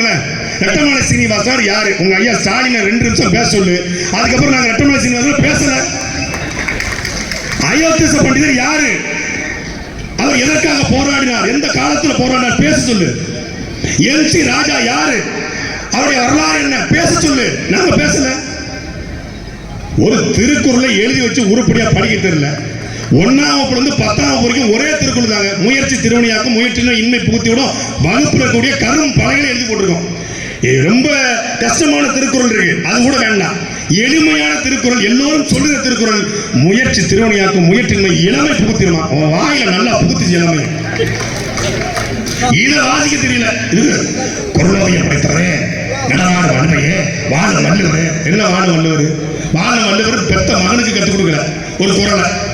பாருங்களேன். ரெட்டமலை சீனிவாசன் யாரு? உங்க ஐயா ஸ்டாலினை ரெண்டு நிமிஷம் பேச சொல்லு. அதுக்கப்புறம் நாங்க ரெட்டமலை சீனிவாசன் பேசல. அயோத்திச பண்டிதர் யாரு? அவர் எதற்காக போராடினார்? எந்த காலத்துல போராடினார்? பேச சொல்லு. எல்சி ராஜா யாரு? அவருடைய வரலாறு என்ன? பேச சொல்லு. நாங்க பேசல. ஒரு திருக்குறளை எழுதி வச்சு உருப்படியா படிக்க தெரியல. ஒன்னாம் வகுப்புல இருந்து பத்தாம் வகுப்பு வரைக்கும் ஒரே திருக்குறள் தாங்க முயற்சி திருவணியாக்கும் முயற்சினா இன்மை புகுத்தி விடும் வகுப்புல கூடிய கரும் பலகைகளை எழுதி போட்டிருக்கோம். ரொம்ப கஷ்டமான திருக்குறள் இருக்கு. அது கூட வேண்டாம். எளிமையான திருக்குறள் எல்லோரும் சொல்லுற திருக்குறள் முயற்சி திருவணியாக்கும் முயற்சின்மை இளமை புகுத்திடுமா? அவன் வாயில நல்லா புகுத்துச்சு இளமை. இத வாசிக்க தெரியல. இது குரலோவியம் படைத்தவரே நடமாடு வல்லவையே வாழ வள்ளுவர் என்ன வாழ வள்ளுவர் வாழ வள்ளுவர் பெத்த மகனுக்கு கற்றுக் கொடுக்கல. ஒரு குரலை.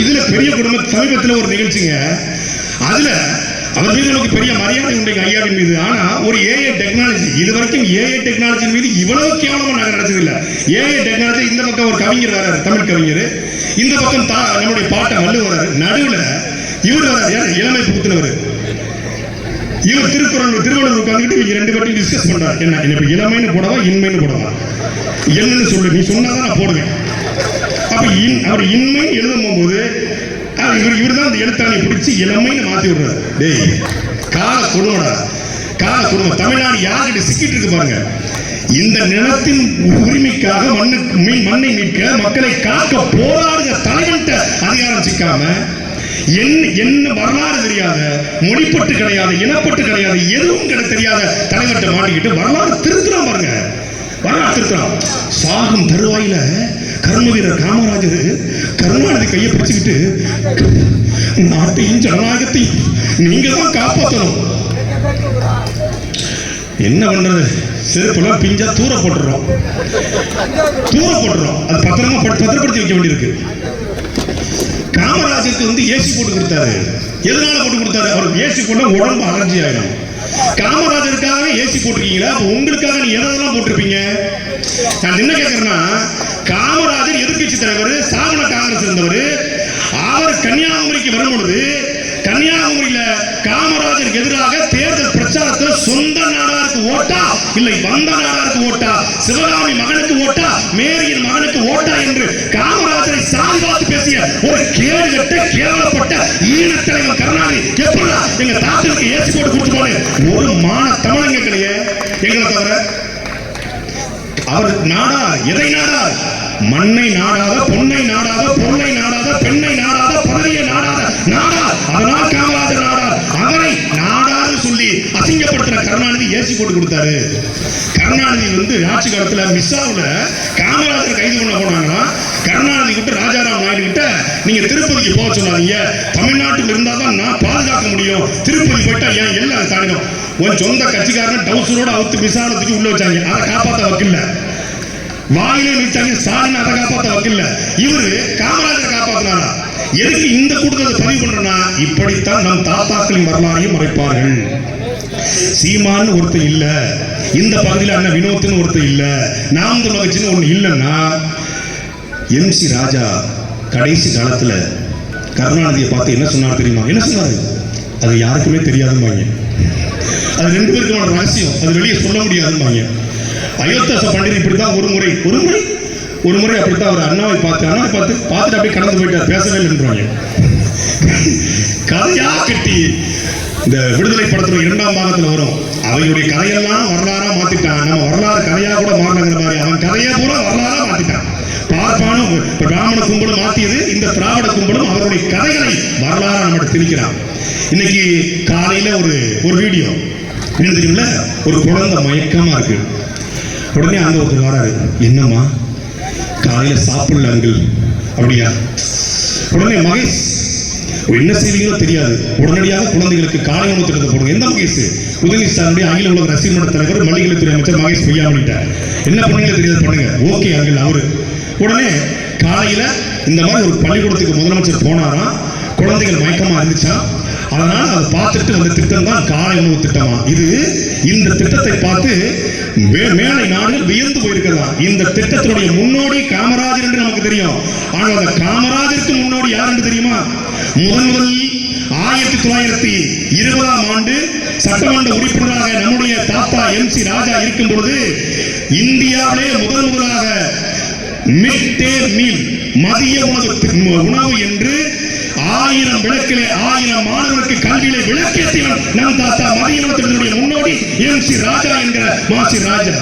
இதுல பெரிய குடும்ப சமீபத்தில் ஒரு நிகழ்ச்சிங்க. அதுல அவர் மீது நமக்கு பெரிய மரியாதை உண்டு ஐயாவின் மீது. ஆனா ஒரு ஏஐ டெக்னாலஜி இது வரைக்கும் ஏஐ டெக்னாலஜி மீது இவ்வளவு கேவலமா நாங்க நடந்தது இல்ல ஏஐ டெக்னாலஜி இந்த பக்கம் ஒரு கவிஞர் வராரு தமிழ் கவிஞர். இந்த பக்கம் தா நம்முடைய பாட்டை வள்ளு வராரு. நடுவுல இவர் வராரு யார்? இளமை புகுத்தினவர். இவர் திருக்குறள் திருவள்ளுவர் உட்காந்துட்டு இவங்க ரெண்டு பேரும் டிஸ்கஸ் பண்றாரு. என்ன என்ன இப்ப இளமைன்னு போடவா இன்மைன்னு போடவா? என்னன்னு சொல்லு நீ சொன்னாதான் நான் போடுவேன். அப்ப இன் அவர் இன்மை எழுத தான் இவர் இவர் தான் அந்த எழுத்தாணி பிடிச்சி இளமைன்னு மாத்தி விடுறாரு. டேய் கால கொடுமடா கால கொடுமை தமிழ்நாடு யார்கிட்ட சிக்கிட்டு இருக்கு பாருங்க. இந்த நிலத்தின் உரிமைக்காக மண்ணுக்கு மீன் மண்ணை மீட்க மக்களை காக்க போராடுகிற தலைவன்ட்ட அதிகாரம் சிக்காம என்ன என்ன வரலாறு தெரியாத மொழிப்பட்டு கிடையாது இனப்பட்டு கிடையாது எதுவும் கிட தெரியாத தலைவர்கிட்ட மாட்டிக்கிட்டு வரலாறு திருத்துறான் பாருங்க. வரலாறு திருத்துறான். சாகும் தருவாயில கர்ம வீரர் காமராஜர் கருணாநிதி கையை பிடிச்சுக்கிட்டு நாட்டையும் ஜனநாயகத்தையும் நீங்க தான் காப்பாற்றணும் என்ன பண்றது? செருப்புலாம் பிஞ்சா தூர போட்டுறோம். தூர போட்டுறோம். அது பத்திரமா பத்திரப்படுத்தி வைக்க வேண்டியிருக்கு. காமராஜருக்கு வந்து ஏசி போட்டு கொடுத்தாரு. எதனால போட்டு கொடுத்தாரு? அவருக்கு ஏசி போட்டா உடம்பு அலர்ஜி ஆயிடும் காமராஜருக்காக ஏசி போட்டிருக்கீங்களா? அப்ப உங்களுக்காக நீ எதெல்லாம் போட்டிருப்பீங்க? நான் என்ன கேட்கறேன்னா காமராஜர் எதிர்கட்சி தலைவர் சாமன காங்கிரஸ் இருந்தவர் அவர் கன்னியாகுமரிக்கு வரும் பொழுது கன்னியாகுமரியில காமராஜருக்கு எதிராக தேர்தல் பிரச்சாரத்தில் சொந்த நாடாருக்கு ஓட்டா இல்லை வந்த நாடாருக்கு ஓட்டா சிவகாமி மகனுக்கு ஓட்டா மேரியின் மகனுக்கு ஓட்டா என்று காமராஜரை சாதி பேசிய ஒரு கேடுகட்ட கேவலப்பட்ட ஈனத்தலைவன் கருணாநிதி எப்படா எங்க தாத்தனுக்கு ஏசி போட்டு கொடுத்து போனேன்? ஒரு மான தமிழங்க கிடையே எங்களை தவிர அவர் நாடா எதை நாடா மண்ணை நாடாத பொன்னை நாடாத பொருளை நாடாத பெண்ணை நாடாத பதவியை நாடாத நாடா அதனால் காமராஜர் நாடார் அவரை நாடார்னு சொல்லி அசிங்கப்படுத்தின கருணாநிதி ஏசி போட்டு கொடுத்தாரு. கருணாநிதி வந்து ஆட்சி காலத்துல மிஸ்ஸாவுல காமராஜர் கைது பண்ண போனாங்கன்னா கருணாநிதி கிட்ட ராஜாராம் நாயுடு கிட்ட நீங்க திருப்பதிக்கு போக சொன்னாதீங்க தமிழ்நாட்டுல இருந்தா தான் நான் பாதுகாக்க முடியும். திருப்பதி போயிட்டா ஏன் எல்லாம் தாண்டும் உன் சொந்த கட்சிக்காரன் டவுசரோட அவுத்து விசாரணத்துக்கு உள்ள வச்சாங்க. அதை காப்பாத்த வக்கில்ல. வாயிலே வச்சாங்க ஸ்டாலின் அதை காப்பாத்த வக்கில்ல. இவரு காமராஜரை காப்பாத்தினாரா? எதுக்கு இந்த கூட்டத்தை பதிவு பண்றேன்னா? இப்படித்தான் நம் தாத்தாக்களின் வரலாறையும் மறைப்பார்கள். சீமான்னு ஒருத்தன் இல்ல. இந்த பகுதியில் அண்ணன் வினோத்னு ஒருத்தன் இல்ல. நாம் தமிழ் கட்சின்னு ஒண்ணு இல்லைன்னா எம்சி ராஜா கடைசி காலத்துல கருணாநிதியை பார்த்து என்ன சொன்னார் தெரியுமா? என்ன சொன்னாரு? அது யாருக்குமே தெரியாதும்பாங்க. அது ரெண்டு பேருக்குமான ரகசியம். அது வெளியே சொல்ல முடியாதும்பாங்க. அயோத்தாச பண்டிதர் இப்படித்தான் ஒரு முறை ஒரு முறை ஒரு முறை அப்படித்தான் அவர் அண்ணாவை பார்த்து அண்ணாவை பார்த்து பார்த்துட்டு அப்படியே கடந்து போயிட்டார். பேசவே இல்லைன்றாங்க. கதையா கட்டி இந்த விடுதலை படத்துல இரண்டாம் பாகத்துல வரும். அவையுடைய கதையெல்லாம் வரலாறா மாத்திட்டான். நம்ம வரலாறு கதையா கூட மாறினங்கிற மாதிரி அவன் கதையா பூரா வரலாறா மாத்திட்டான். பார்ப்பானும் பிராமண கும்பலும் மாத்தியது இந்த திராவிட கும்பலும் அவருடைய கதைகளை வரலாறா நம்மகிட்ட திணிக்கிறான். இன்னைக்கு காலையில ஒரு ஒரு வீடியோ. என்ன தெரியுமில்ல? ஒரு குழந்தை மயக்கமா இருக்கு. உடனே அங்க ஒருத்தர் வராரு. என்னம்மா? காலையில சாப்பிடல அங்கிள். அப்படியா? உடனே மகேஷ் என்ன செய்வீங்களோ தெரியாது. உடனடியாக குழந்தைகளுக்கு காலை உணவு திட்டத்தை போடுங்க. எந்த மகேஷ்? உதயநிதிஸ்தானுடைய அகில உலக ரசிகர் மன்ற தலைவர் மல்லிகைத்துறை அமைச்சர் மகேஷ் பொய்யாமணிட்டார் என்ன பண்ணீங்க தெரியாது பண்ணுங்க. ஓகே அங்கிள் அவரு. உடனே காலையில இந்த மாதிரி ஒரு பள்ளிக்கூடத்துக்கு முதலமைச்சர் போனாராம். குழந்தைகள் மயக்கமா இருந்துச்சா அதனால் அதை பார்த்துட்டு வந்த திட்டம் தான் காலை உணவு திட்டமா? இது இந்த திட்டத்தை பார்த்து மேலை நாடுகள் வியந்து போயிருக்கிறதா? இந்த திட்டத்தினுடைய முன்னோடி காமராஜர் என்று நமக்கு தெரியும். ஆனால் அந்த காமராஜருக்கு முன்னோடி யார் என்று தெரியுமா? முதன் முதலில் ஆயிரத்தி தொள்ளாயிரத்தி இருபதாம் ஆண்டு சட்டமன்ற உறுப்பினராக நம்முடைய தாத்தா எம் பொழுது இந்தியாவிலே முதல் முதலாக மிட் டே மீல் மதிய உணவு உணவு என்று ஆயிரம் விளக்கிலே ஆயிரம் மாணவருக்கு கல்வியிலே விளக்கேற்றியவன் நம் தாத்தா மதியத்தினுடைய முன்னோடி எம் சி ராஜா என்கிற மாசி ராஜா.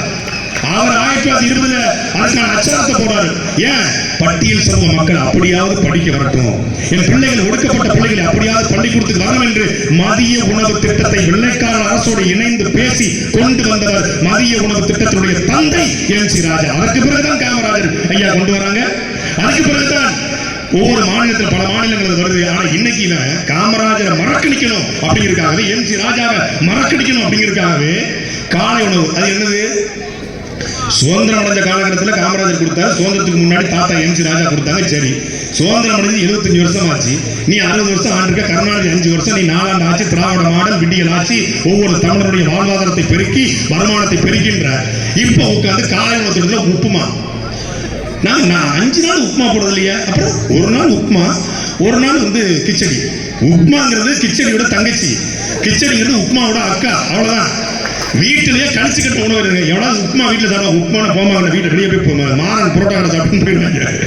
அவர் ஆயிரத்தி தொள்ளாயிரத்தி இருபதுல அதுக்கான அச்சரத்தை போறாரு ஏன்? பட்டியல் சமூக மக்கள் அப்படியாவது படிக்க வரட்டும். என் பிள்ளைகள் ஒடுக்கப்பட்ட பிள்ளைகளை அப்படியாவது பள்ளிக்கூடத்துக்கு வரணும் என்று மதிய உணவு திட்டத்தை வெள்ளைக்கார அரசோடு இணைந்து பேசி கொண்டு வந்தவர் மதிய உணவு திட்டத்தினுடைய தந்தை எம் சி ராஜா. அதற்கு பிறகுதான் காமராஜர் ஐயா கொண்டு வராங்க. அதுக்கு பிறகுதான் ஒவ்வொரு மாநிலத்தில் பல மாநிலங்கள் வருது. ஆனா இன்னைக்கு இவன் காமராஜரை மறக்கடிக்கணும் அப்படிங்கிறதுக்காகவே எம் சி ராஜாவை மறக்கடிக்கணும் அப்படிங்கிறதுக்காகவே காலை உணவு அது என்னது? சுதந்திரம் அடைஞ்ச காலகட்டத்தில் காமராஜர் கொடுத்தாரு சுதந்திரத்துக்கு முன்னாடி தாத்தா எம் சி ராஜா கொடுத்தாங்க. சரி சுதந்திரம் அடைஞ்சு எழுபத்தஞ்சு வருஷம் ஆச்சு. நீ அறுபது வருஷம் ஆண்டிருக்க கருணாநிதி அஞ்சு வருஷம் நீ நாலாண்டு ஆச்சு திராவிட மாடல் விடியல் ஆச்சு ஒவ்வொரு தமிழருடைய வாழ்வாதாரத்தை பெருக்கி வருமானத்தை பெருக்கின்ற இப்போ உட்காந்து காலை உணவு உப்புமா. நான் நான் அஞ்சு நாள் உப்புமா போடுறது இல்லையா? அப்புறம் ஒரு நாள் உப்புமா ஒரு நாள் வந்து கிச்சடி. உப்புமாங்கிறது கிச்சடியோட தங்கச்சி. கிச்சடிங்கிறது உப்புமாவோட அக்கா. அவ்வளவுதான். வீட்டிலேயே கழிச்சுக்கிட்ட உணவு இருங்க எவ்வளவு உப்புமா வீட்டில் சாப்பிட உப்புமான போமாங்க வீட்டில் வெளியே போய் போமா. மாறன் புரோட்டா கடை சாப்பிட்டு போயிடுவாங்க.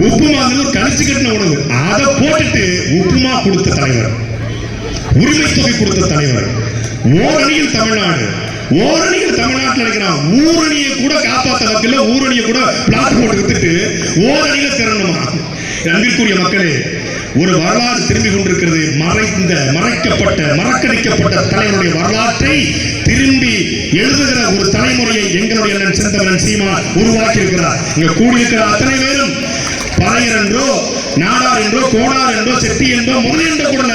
உப்புமாங்கிறது கழிச்சு கட்டின உணவு. அதை போட்டுட்டு உப்புமா கொடுத்த தலைவர். உரிமை தொகை கொடுத்த தலைவர். ஓரணியில் தமிழ்நாடு. ஓரணி தமிழ்நாட்டில் இருக்கிற ஊரணியை கூட காப்பாத்த வக்கல ஊரணியை கூட பிளாட் போட்டு வித்துட்டு ஓரணியில திறனுமா அன்பிற்குரிய மக்களே ஒரு வரலாறு திரும்பி கொண்டிருக்கிறது. மறைந்த மறைக்கப்பட்ட மறக்கடிக்கப்பட்ட தலைவருடைய வரலாற்றை திரும்பி எழுதுகிற ஒரு தலைமுறையை எங்களுடைய அண்ணன் செந்தமன் சீமா உருவாக்கி இருக்கிறார் இங்க கூடியிருக்கிற அத்தனை பேரும் பறையர் என்றோ நாடார் என்றோ கோடார் என்றோ செட்டி என்றோ முதல் என்று கூட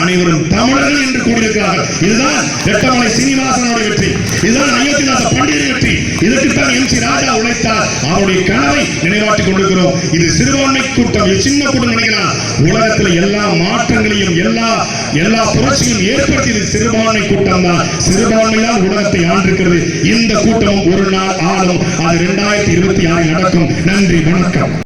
அனைவரும் தமிழர்கள் என்று கூடியிருக்கிறார்கள். இதுதான் ரெட்டமலை சீனிவாசனுடைய வெற்றி. இதுதான் அயோத்திதாச பண்டிகை வெற்றி. இதற்குத்தான் எம் சி ராஜா உழைத்தார். அவருடைய கனவை நினைவாட்டிக் கொண்டிருக்கிறோம். இது சிறுபான்மை கூட்டம் இது சின்ன கூட்டம் நினைக்கலாம் உலகத்தில் எல்லா மாற்றங்களையும் எல்லா எல்லா புரட்சியும் ஏற்படுத்தியது சிறுபான்மை கூட்டம் தான். சிறுபான்மை தான் உலகத்தை ஆண்டிருக்கிறது இந்த கூட்டமும் ஒரு நாள் ஆளும். அது இரண்டாயிரத்தி இருபத்தி ஆறில் நடக்கும். நன்றி வணக்கம்.